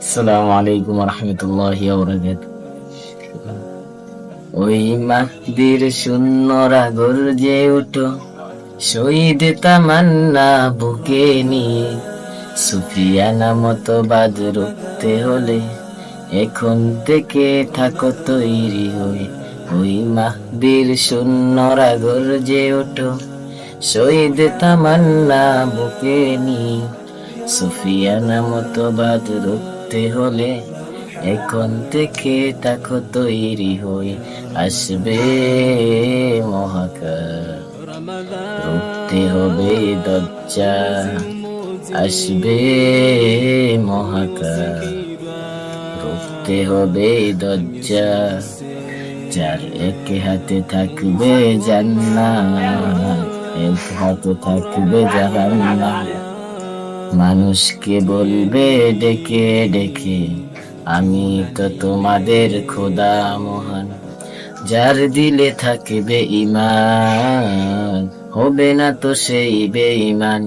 আসসালামু আলাইকুম রহমতুল্লাহ ওই মাহদির শূন্যরা গর্জে উঠো, শহীদ তামান্না বুকে নিয়ে। সুফিয়ানা মতবাদ রুখতে হলে এখন থেকে থাকো তৈরি হয়ে। ওই মাহদির শূন্যরা গর্জে ওঠো শহীদ তামান্না বুকে নিয়ে। সুফিয়ানা মতবাদ রুখতে হলে এখন থেকে তাকো তৈরি হয়ে আসবে মহাকার রুখতে হবে দজ্জা আসবে মহাকার রুখতে হবে দজ্জা যার এক হাতে থাকবে জান্নাত। হাতে থাকবে জাহান্নাম মানুষকে বলবে, ডেকে ডেকে, আমি তো তোমাদের খোদা মহান। যার দিলে থাকবে ইমান হবে না তো সেই বেঈমান।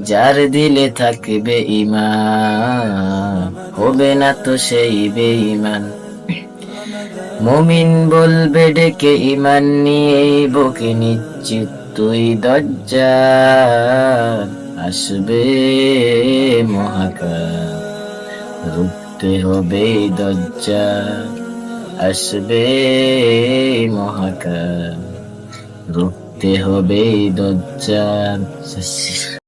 যার দিলে থাকবে ইমান হবে না তো সেই বেঈমান। মমিন বলবে, ডেকে ইমান নিয়ে, বকে নিশ্চিত তুই দজ্জাল আসবে মহাকাল। রুখতে হবে দজ্জাল আসবে মহাকাল। রুখতে হবে দজ্জা।